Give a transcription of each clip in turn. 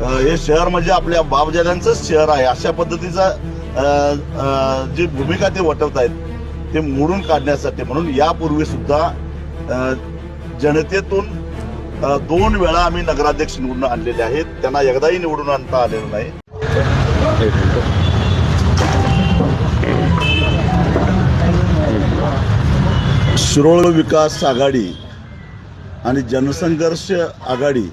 हे शहर म्हणजे आपल्या बापजाद्यांचंच शहर आहे. अशा पद्धतीचा जी भूमिका ते वटवत आहेत ते मोडून काढण्यासाठी म्हणून यापूर्वी सुद्धा जनतेतून दोन वेळा आम्ही नगराध्यक्ष निवडून आणलेले आहेत. त्यांना एकदाही निवडून आणता आलेलं नाही. शिरोळ विकास आघाडी आणि जनसंघर्ष आघाडी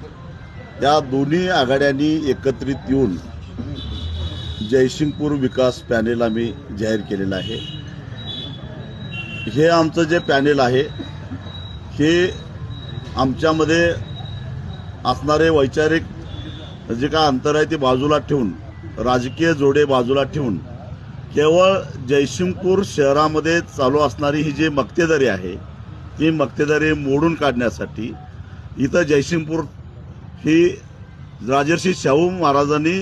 या दोन्ही आघाड्यांनी एकत्रित येऊन जयसिंगपूर विकास पॅनेल आम्ही जाहीर केलेलं आहे. हे आमचं जे पॅनेल आहे हे आमच्यामध्ये असणारे वैचारिक जे काय अंतर आहे ते बाजूला ठेवून राजकीय जोडे बाजूला ठेवून केवळ जयसिंगपूर शहरामध्ये चालू असणारी ही जी मक्तेदारी आहे ती मक्तेदारी मोडून काढण्यासाठी इथं जयसिंगपूर ही राजर्षी शाहू महाराजांनी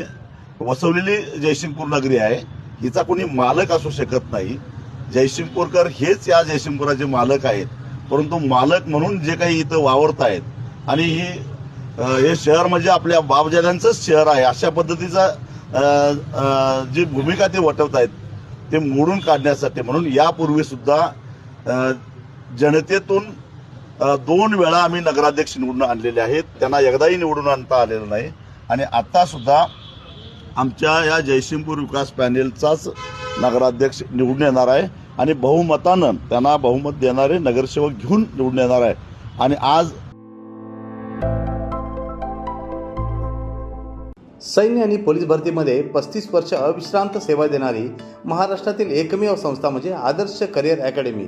वसवलेली जयसिंगपूर नगरी आहे. हिचा कोणी मालक असू शकत नाही. जयसिंगपूरकर हेच या जयसिंगपुराचे मालक आहेत. परंतु मालक म्हणून जे काही इथं वावरत आहेत आणि ही हे शहर म्हणजे आपल्या बाबजाद्यांचंच शहर आहे. अशा पद्धतीचा जी भूमिका ते वटवत आहेत ते मोडून काढण्यासाठी म्हणून यापूर्वी सुद्धा जनतेतून दोन वेळा आम्ही नगराध्यक्ष निवडून आणलेले आहेत. त्यांना एकदाही निवडून आणता आलेलं नाही. आणि आता सुद्धा आमच्या या जयसिंगपूर विकास पॅनेलचाच नगराध्यक्ष निवडून येणार आहे. आणि बहुमतानं त्यांना बहुमत देणारे नगरसेवक घेऊन निवडून येणार आहे. आणि आज सैन्य आणि पोलीस भरतीमध्ये पस्तीस वर्ष अविश्रांत सेवा देणारी महाराष्ट्रातील एकमेव संस्था म्हणजे आदर्श करिअर अकॅडमी.